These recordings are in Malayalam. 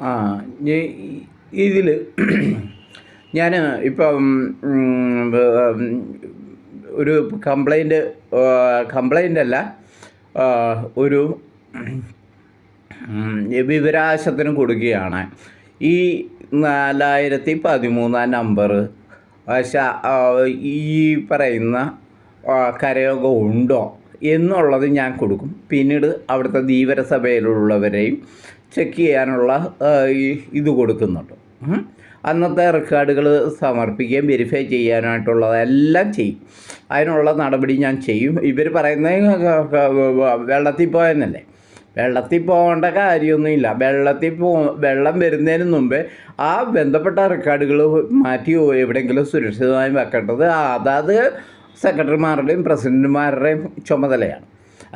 ആ ഇതിൽ ഞാൻ ഇപ്പം ഒരു കംപ്ലൈന്റ് കംപ്ലൈന്റ് അല്ല ഒരു വിവരാശത്തിന് കൊടുക്കുകയാണ്. ഈ നാലായിരത്തി പതിമൂന്നാം നമ്പർ ഈ പറയുന്ന കരയോഗം ഉണ്ടോ എന്നുള്ളത് ഞാൻ കൊടുക്കും. പിന്നീട് അവിടുത്തെ ധീവരസഭയിലുള്ളവരെയും ചെക്ക് ചെയ്യാനുള്ള ഇത് കൊടുക്കുന്നുണ്ട്. അന്നത്തെ റെക്കോർഡുകൾ സമർപ്പിക്കുകയും വെരിഫൈ ചെയ്യാനായിട്ടുള്ളതെല്ലാം ചെയ്യും. അതിനുള്ള നടപടി ഞാൻ ചെയ്യും. ഇവർ പറയുന്നത് വെള്ളത്തിൽ പോയെന്നല്ലേ? വെള്ളത്തിൽ പോകേണ്ട കാര്യമൊന്നുമില്ല. വെള്ളത്തിൽ പോ വെള്ളം വരുന്നതിന് മുമ്പേ ആ ബന്ധപ്പെട്ട റെക്കോർഡുകൾ മാറ്റി എവിടെയെങ്കിലും സുരക്ഷിതമായി വെക്കേണ്ടത് അതാത് സെക്രട്ടറിമാരുടെയും പ്രസിഡന്റുമാരുടെയും ചുമതലയാണ്.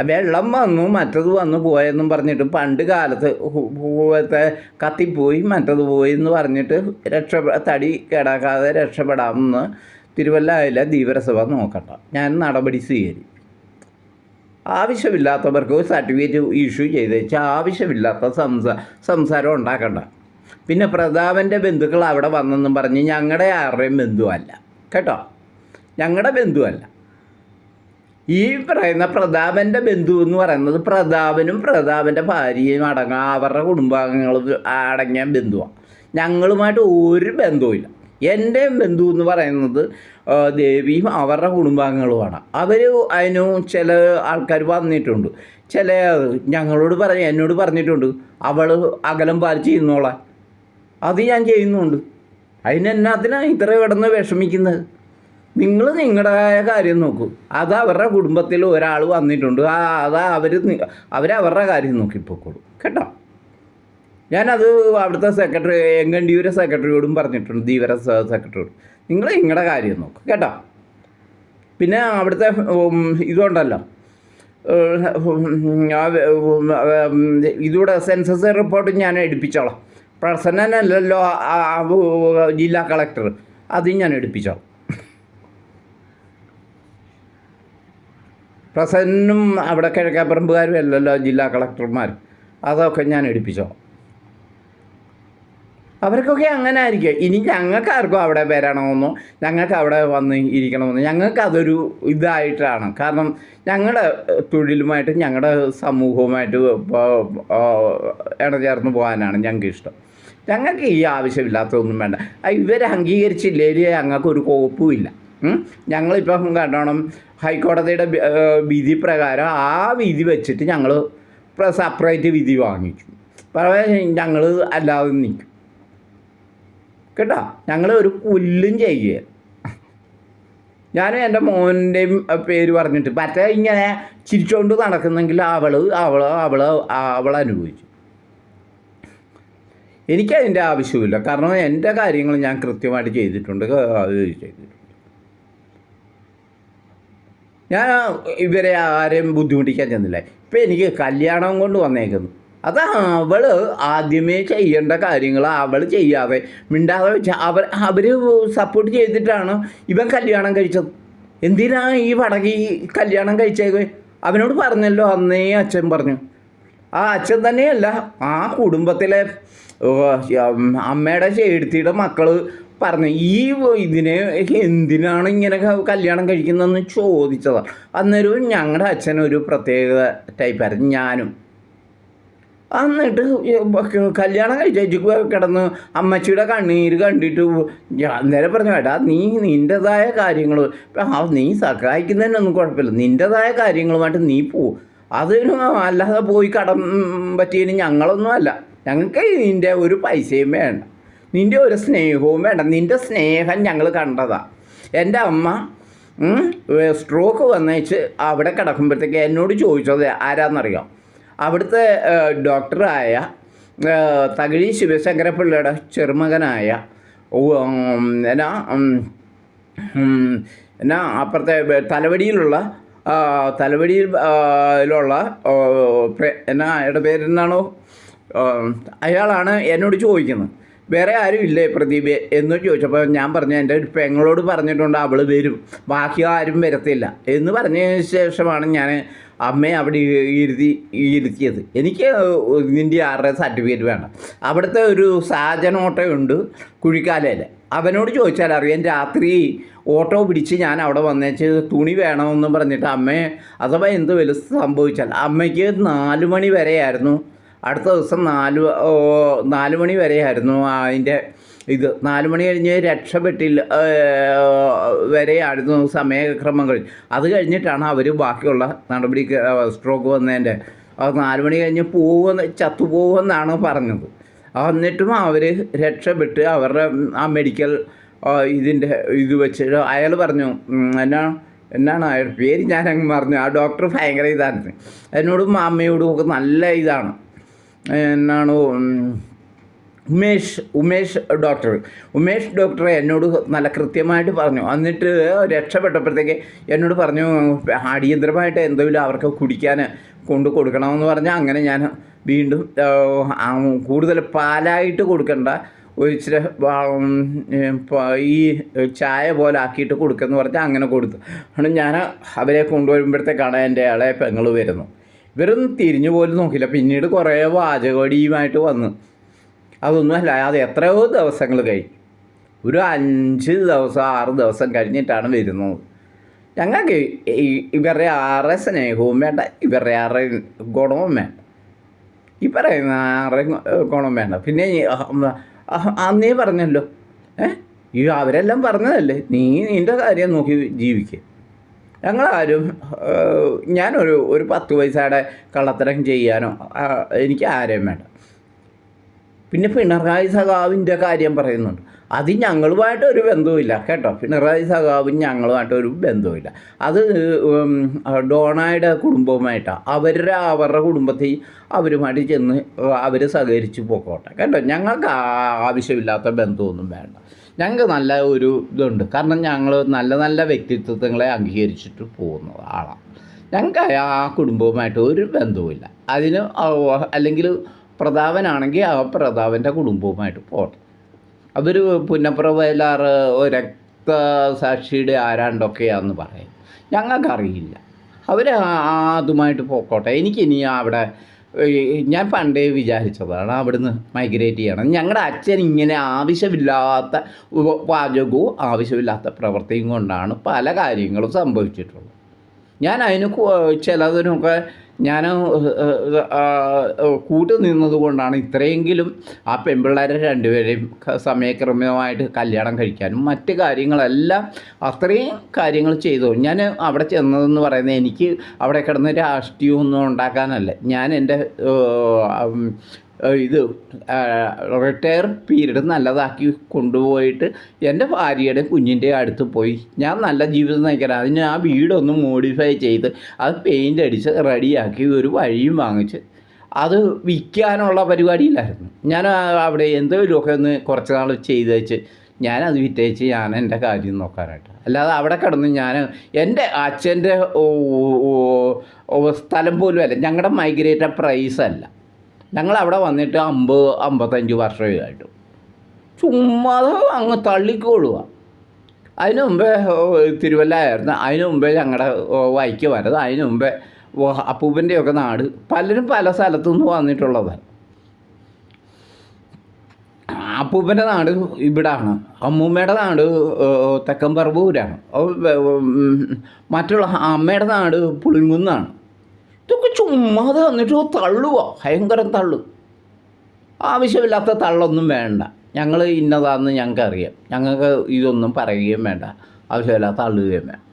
വെള്ളം വന്നു മറ്റത് വന്നു പോയെന്നും പറഞ്ഞിട്ട് പണ്ട് കാലത്ത് പൂവത്തെ കത്തിപ്പോയി മറ്റത് പോയി എന്ന് പറഞ്ഞിട്ട് രക്ഷ തടി കേടാക്കാതെ രക്ഷപ്പെടാമെന്ന് തിരുവല്ലയിലെ ധീവരസഭ നോക്കട്ടെ ഞാൻ നടപടി സ്വീകരിക്കും ആവശ്യമില്ലാത്തവർക്ക് സർട്ടിഫിക്കറ്റ് ഇഷ്യൂ ചെയ്ത് വെച്ചാൽ ആവശ്യമില്ലാത്ത സംസാ സംസാരം ഉണ്ടാക്കണ്ട. പിന്നെ പ്രതാപന്റെ ബന്ധുക്കൾ അവിടെ വന്നെന്നും പറഞ്ഞ് ഞങ്ങളുടെ ആരുടെയും ബന്ധുവല്ല. കേട്ടോ? ഞങ്ങളുടെ ബന്ധുവല്ല. ഈ പറയുന്ന പ്രതാപന്റെ ബന്ധു എന്ന് പറയുന്നത് പ്രതാപനും പ്രതാപന്റെ ഭാര്യയും അടങ്ങുക അവരുടെ കുടുംബാംഗങ്ങളും അടങ്ങിയ ബന്ധുവാണ് ഞങ്ങളുമായിട്ട് ഒരു ബന്ധവുമില്ല എന്റെ ബന്ധു എന്ന് പറയുന്നത് ദേവിയും അവരുടെ കുടുംബാംഗങ്ങളുമാണ്. അവർ അതിന് ചില ആൾക്കാർ വന്നിട്ടുണ്ട്. ചില ഞങ്ങളോട് പറഞ്ഞ എന്നോട് പറഞ്ഞിട്ടുണ്ട് അവൾ അകലം പാലിച്ച് ചെയ്യുന്നോളാം അത് ഞാൻ ചെയ്യുന്നുണ്ട്. അതിനെന്നാത്തിനാണ് ഇത്ര കിടന്ന് വിഷമിക്കുന്നത്? നിങ്ങൾ നിങ്ങളുടേതായ കാര്യം നോക്കൂ. അത് അവരുടെ കുടുംബത്തിൽ ഒരാൾ വന്നിട്ടുണ്ട്. ആ അത് അവർ അവരവരുടെ കാര്യം നോക്കിപ്പോക്കോളൂ. കേട്ടോ? ഞാനത് അവിടുത്തെ സെക്രട്ടറി എങ്കണ്ടിയൂരെ സെക്രട്ടറിയോടും പറഞ്ഞിട്ടുണ്ട്. ധീവര സെക്രട്ടറിയോട് നിങ്ങൾ നിങ്ങളുടെ കാര്യം നോക്കും. കേട്ടോ? പിന്നെ അവിടുത്തെ ഇതുണ്ടല്ലോ. ഇതൂടെ സെൻസസ് റിപ്പോർട്ട് ഞാൻ എടുപ്പിച്ചോളാം. പ്രസന്നനല്ലല്ലോ ജില്ലാ കളക്ടർ അതും ഞാൻ എടുപ്പിച്ചോളാം. പ്രസന്നും അവിടെ കിഴക്കാപ്പറമ്പുകാരും അല്ലല്ലോ ജില്ലാ കളക്ടർമാർ അതൊക്കെ ഞാൻ എടുപ്പിച്ചോ? അവർക്കൊക്കെ അങ്ങനെ ആയിരിക്കും. ഇനി ഞങ്ങൾക്ക് ആർക്കും അവിടെ വരണമെന്നോ ഞങ്ങൾക്ക് അവിടെ വന്ന് ഇരിക്കണമെന്നോ ഞങ്ങൾക്ക് അതൊരു ഇതായിട്ടാണ്. കാരണം ഞങ്ങളുടെ തൊഴിലുമായിട്ട് ഞങ്ങളുടെ സമൂഹവുമായിട്ട് ഇണചേർന്ന് പോകാനാണ് ഞങ്ങൾക്ക് ഇഷ്ടം ഞങ്ങൾക്ക് ഈ ആവശ്യമില്ലാത്തതൊന്നും വേണ്ട. ഇവർ അംഗീകരിച്ചില്ലേ ഞങ്ങൾക്ക് ഒരു കോപ്പുമില്ല? ഞങ്ങളിപ്പം കണ്ടോണം ഹൈക്കോടതിയുടെ വിധി പ്രകാരം ആ വിധി വെച്ചിട്ട് ഞങ്ങൾ സെപ്പറേറ്റ് വിധി വാങ്ങിച്ചു പറയാ ഞങ്ങൾ അല്ലാതെ നിൽക്കും കേട്ടോ? ഞങ്ങൾ ഒരു പുല്ലും ചെയ്യുക ഞാനും എന്റെ മോന്റെയും പേര് പറഞ്ഞിട്ട് മറ്റേ ഇങ്ങനെ ചിരിച്ചുകൊണ്ട് നടക്കുന്നെങ്കിൽ അവൾ അവൾ അവൾ അവൾ അനുഭവിച്ചു. എനിക്കതിന്റെ ആവശ്യമില്ല. കാരണം എന്റെ കാര്യങ്ങൾ ഞാൻ കൃത്യമായിട്ട് ചെയ്തിട്ടുണ്ട് അത് ചെയ്തിട്ടുണ്ട്. ഞാൻ ഇവരെ ആരെയും ബുദ്ധിമുട്ടിക്കാൻ ചെന്നില്ല. ഇപ്പം എനിക്ക് കല്യാണം കൊണ്ട് വന്നേക്കുന്നു. അത് അവൾ ആദ്യമേ ചെയ്യേണ്ട കാര്യങ്ങൾ അവൾ ചെയ്യാതെ മിണ്ടാതെ വെച്ച അവർ അവർ സപ്പോർട്ട് ചെയ്തിട്ടാണ് ഇവൻ കല്യാണം കഴിച്ചത്. എന്തിനാ ഈ വടകി കല്യാണം കഴിച്ചേക്ക് അവനോട് പറഞ്ഞല്ലോ അന്നേ അച്ഛൻ പറഞ്ഞു. ആ അച്ഛൻ തന്നെയല്ല ആ കുടുംബത്തിലെ അമ്മയുടെ ചേടത്തിയുടെ മക്കൾ പറഞ്ഞു ഈ ഇതിനെ എന്തിനാണ് ഇങ്ങനെ കല്യാണം കഴിക്കുന്നതെന്ന് ചോദിച്ചതാണ് അന്നേരം ഞങ്ങളുടെ അച്ഛൻ ഒരു പ്രത്യേക ടൈപ്പായിരുന്നു ഞാനും. എന്നിട്ട് കല്യാണം കഴിച്ചു കിടന്ന് അമ്മച്ചിയുടെ കണ്ണീര് കണ്ടിട്ട് ഞാൻ നേരെ പറഞ്ഞു ഏട്ടാ നീ നിന്റെതായ കാര്യങ്ങൾ നീ സഹായിക്കുന്നതിനൊന്നും കുഴപ്പമില്ല നിന്റെതായ കാര്യങ്ങളുമായിട്ട് നീ പോ. അതിന് അല്ലാതെ പോയി കടം പറ്റിയതിന് ഞങ്ങളൊന്നും അല്ല. ഞങ്ങൾക്ക് ഇതിന്റെ ഒരു പൈസയും വേണ്ട. നിന്റെ ഒരു സ്നേഹവും വേണ്ട. നിന്റെ സ്നേഹം ഞങ്ങൾ കണ്ടതാ. എന്റെ അമ്മ സ്ട്രോക്ക് വന്നേച്ച് അവിടെ കിടക്കുമ്പോഴത്തേക്ക് എന്നോട് ചോദിച്ചത് ആരാന്നറിയാം? അവിടുത്തെ ഡോക്ടറായ തകഴി ശിവശങ്കരപ്പിള്ളയുടെ ചെറുമകനായ എന്നാ എന്നാ അപ്പുറത്തെ തലവടിയിലുള്ള തലവടിയിലുള്ള എന്നാ അയാളുടെ പേരെന്താണോ അയാളാണ് എന്നോട് ചോദിക്കുന്നത്. വേറെ ആരും ഇല്ലേ പ്രദീപ് എന്ന് ചോദിച്ചപ്പോൾ ഞാൻ പറഞ്ഞു എന്റെ ഒരു പെങ്ങളോട് പറഞ്ഞിട്ടുണ്ട് അവൾ വരും. ബാക്കി ആരും വരത്തില്ല. എന്ന് പറഞ്ഞതിന് ശേഷമാണ് ഞാൻ അമ്മയെ അവിടെ ഇരുത്തി ഇരുത്തിയത്. എനിക്ക് നിന്റെ ആരുടെ സർട്ടിഫിക്കറ്റ് വേണം. അവിടുത്തെ ഒരു സാജൻ ഓട്ടോയുണ്ട് കുഴിക്കാലയിൽ അവനോട് ചോദിച്ചാൽ അറിയാം രാത്രി ഓട്ടോ പിടിച്ച് ഞാൻ അവിടെ വന്നേച്ച് തുണി വേണമെന്ന് പറഞ്ഞിട്ട് അമ്മയെ അഥവാ എന്ത് വലുത് സംഭവിച്ചാൽ അമ്മയ്ക്ക് നാല് മണി വരെയായിരുന്നു അടുത്ത ദിവസം നാല് നാല് മണി വരെയായിരുന്നു അതിന്റെ ഇത്. നാല് മണി കഴിഞ്ഞ് രക്ഷപ്പെട്ടില്ല വരെയായിരുന്നു സമയക്രമങ്ങൾ അത് കഴിഞ്ഞിട്ടാണ് അവർ ബാക്കിയുള്ള നടപടി സ്ട്രോക്ക് വന്നതിന്റെ. നാല് മണി കഴിഞ്ഞ് പോകുമെന്ന് ചത്തുപോകുമെന്നാണ് പറഞ്ഞത്. എന്നിട്ടും അവർ രക്ഷപ്പെട്ട് അവരുടെ ആ മെഡിക്കൽ ഇതിന്റെ ഇത് വെച്ച് അയാൾ പറഞ്ഞു എന്നാ എന്നാണ് അയാൾ പേര്? ഞാൻ അങ്ങ് പറഞ്ഞു ആ ഡോക്ടർ ഭയങ്കര ഇതായിരുന്നു. എന്നോടും അമ്മയോടും ഒക്കെ നല്ല ഇതാണ്. എന്നാണ് ഉമേഷ് ഉമേഷ് ഡോക്ടർ. ഉമേഷ് ഡോക്ടർ എന്നോട് നല്ല കൃത്യമായിട്ട് പറഞ്ഞു. എന്നിട്ട് രക്ഷപ്പെട്ടപ്പോഴത്തേക്ക് എന്നോട് പറഞ്ഞു അടിയന്തരമായിട്ട് എന്തെങ്കിലും അവർക്ക് കുടിക്കാൻ കൊണ്ട് കൊടുക്കണമെന്ന് പറഞ്ഞാൽ അങ്ങനെ ഞാൻ വീണ്ടും കൂടുതൽ പാലായിട്ട് കൊടുക്കേണ്ട. ഒരു ഇച്ചിരി ഈ ചായ പോലെ ആക്കിയിട്ട് കൊടുക്കുമെന്ന് പറഞ്ഞാൽ അങ്ങനെ കൊടുത്തു. ആണ് ഞാൻ അവരെ കൊണ്ടുവരുമ്പോഴത്തേക്കാണ് എന്റെ ആളെ പെങ്ങൾ വരുന്നു ഇവരൊന്നും തിരിഞ്ഞു പോലും നോക്കില്ല പിന്നീട് കുറേ വാചകടിയുമായിട്ട് വന്ന്. അതൊന്നുമല്ല അത് എത്രയോ ദിവസങ്ങൾ കഴിഞ്ഞു. ഒരു അഞ്ച് ദിവസം ആറ് ദിവസം കഴിഞ്ഞിട്ടാണ് വരുന്നത്. ഞങ്ങൾക്ക് ഇവരുടെ ആറെ സ്നേഹവും വേണ്ട ഇവരുടെ ആറെ ഗുണവും വേണ്ട. ഈ പറയുന്ന ആറെ ഗുണം വേണ്ട. പിന്നെ അന്നേ പറഞ്ഞല്ലോ. ഏ? ഈ അവരെല്ലാം പറഞ്ഞതല്ലേ? നീ നിന്റെ കാര്യം നോക്കി ജീവിക്കുക ഞങ്ങളാരും ഞാനൊരു ഒരു പത്ത് പൈസയുടെ കള്ളത്തരം ചെയ്യാനോ എനിക്ക് ആരെയും വേണ്ട. പിന്നെ പിണറായി സഖാവിന്റെ കാര്യം പറയുന്നുണ്ട്. അത് ഞങ്ങളുമായിട്ട് ഒരു ബന്ധവുമില്ല കേട്ടോ. പിണറായി സഖാവും ഞങ്ങളുമായിട്ട് ഒരു ബന്ധവുമില്ല. അത് ഡോണായുടെ കുടുംബവുമായിട്ടാണ് അവരുടെ അവരുടെ കുടുംബത്തിൽ അവരുമായിട്ട് ചെന്ന് അവർ സഹകരിച്ച് പോക്കോട്ടെ കേട്ടോ. ഞങ്ങൾക്ക് ആവശ്യമില്ലാത്ത ബന്ധമൊന്നും വേണ്ട. ഞങ്ങൾക്ക് നല്ല ഒരു ഇതുണ്ട്. കാരണം ഞങ്ങൾ നല്ല നല്ല വ്യക്തിത്വങ്ങളെ അംഗീകരിച്ചിട്ട് പോകുന്ന ആളാണ് ഞങ്ങൾക്ക് ആ കുടുംബവുമായിട്ട് ഒരു ബന്ധവുമില്ല. അതിന് അല്ലെങ്കിൽ പ്രതാപനാണെങ്കിൽ ആ പ്രതാപന്റെ കുടുംബവുമായിട്ട് പോകണം അവർ പുന്നപ്ര വയലാർ രക്തസാക്ഷിയുടെ ആരാണ്ടൊക്കെയാണെന്ന് പറയും. ഞങ്ങൾക്കറിയില്ല. അവർ അതുമായിട്ട് പോക്കോട്ടെ. എനിക്കിനി അവിടെ ഞാൻ പണ്ടേ വിചാരിച്ചതാണ് അവിടുന്ന് മൈഗ്രേറ്റ് ചെയ്യണം. ഞങ്ങളുടെ അച്ഛൻ ഇങ്ങനെ ആവശ്യമില്ലാത്ത പാചകവും ആവശ്യമില്ലാത്ത പ്രവൃത്തിയും കൊണ്ടാണ് പല കാര്യങ്ങളും സംഭവിച്ചിട്ടുള്ളത്. ഞാൻ അതിന് ചിലതിനൊക്കെ ഞാൻ കൂട്ടു നിന്നത് കൊണ്ടാണ് ഇത്രയെങ്കിലും ആ പെൺപിള്ളേരെ രണ്ടുപേരെയും സമയക്രമമായിട്ട് കല്യാണം കഴിക്കാനും മറ്റ് കാര്യങ്ങളെല്ലാം അത്രയും കാര്യങ്ങൾ ചെയ്തു. ഞാൻ അവിടെ ചെന്നതെന്ന് പറയുന്നത് എനിക്ക് അവിടെ കിടന്ന് രാഷ്ട്രീയമൊന്നും ഉണ്ടാക്കാനല്ല. ഞാൻ എന്റെ ഇത് റിട്ടയർ പീരീഡ് നല്ലതാക്കി കൊണ്ടുപോയിട്ട് എന്റെ ഭാര്യയുടെ കുഞ്ഞിന്റെ അടുത്ത് പോയി. ഞാൻ നല്ല ജീവിതം നയിക്കണം അതിന് ആ വീടൊന്ന് മോഡിഫൈ ചെയ്ത് അത് പെയിന്റ് അടിച്ച് റെഡിയാക്കി ഒരു വഴിയും വാങ്ങിച്ച്. അത് വിൽക്കാനുള്ള പരിപാടിയിലായിരുന്നു ഞാൻ അവിടെ എന്തെങ്കിലുമൊക്കെ ഒന്ന് കുറച്ച് നാൾ ചെയ്ത് വെച്ച് ഞാനത് വിറ്റേച്ച് ഞാൻ എന്റെ കാര്യം നോക്കാനായിട്ട്. അല്ലാതെ അവിടെ കിടന്ന് ഞാൻ എന്റെ അച്ഛന്റെ സ്ഥലം പോലും അല്ല ഞങ്ങളുടെ മൈഗ്രേറ്റഡ് പ്രൈസ് അല്ല. ഞങ്ങൾ അവിടെ വന്നിട്ട് അമ്പത് അമ്പത്തഞ്ച് വർഷമായിട്ട് ചുമ്മാതെ അങ്ങ് തള്ളിക്കോളുക. അതിന് മുമ്പേ ഓ, തിരുവല്ല ആയിരുന്നു അതിന് മുമ്പേ ഞങ്ങളുടെ വൈക്ക് വരത് അതിന് മുമ്പേ അപ്പൂപ്പന്റെയൊക്കെ നാട്. പലരും പല സ്ഥലത്തു നിന്ന് വന്നിട്ടുള്ളതാണ് അപ്പൂപ്പന്റെ നാട് ഇവിടാണ്. അമ്മൂമ്മയുടെ നാട് തെക്കമ്പറമ്പൂരാണ് മറ്റുള്ള അമ്മയുടെ നാട് പുളിങ്കുന്നാണ്. ഇതൊക്കെ ചുമ്മാതെ എന്നിട്ട് തള്ളുക ഭയങ്കരം തള്ളു. ആവശ്യമില്ലാത്ത തള്ളൊന്നും വേണ്ട. ഞങ്ങൾ ഇന്നതാണെന്ന് ഞങ്ങൾക്ക് അറിയാം ഞങ്ങൾക്ക് ഇതൊന്നും പറയുകയും വേണ്ട. ആവശ്യമില്ലാത്ത തള്ളുകയും വേണ്ട.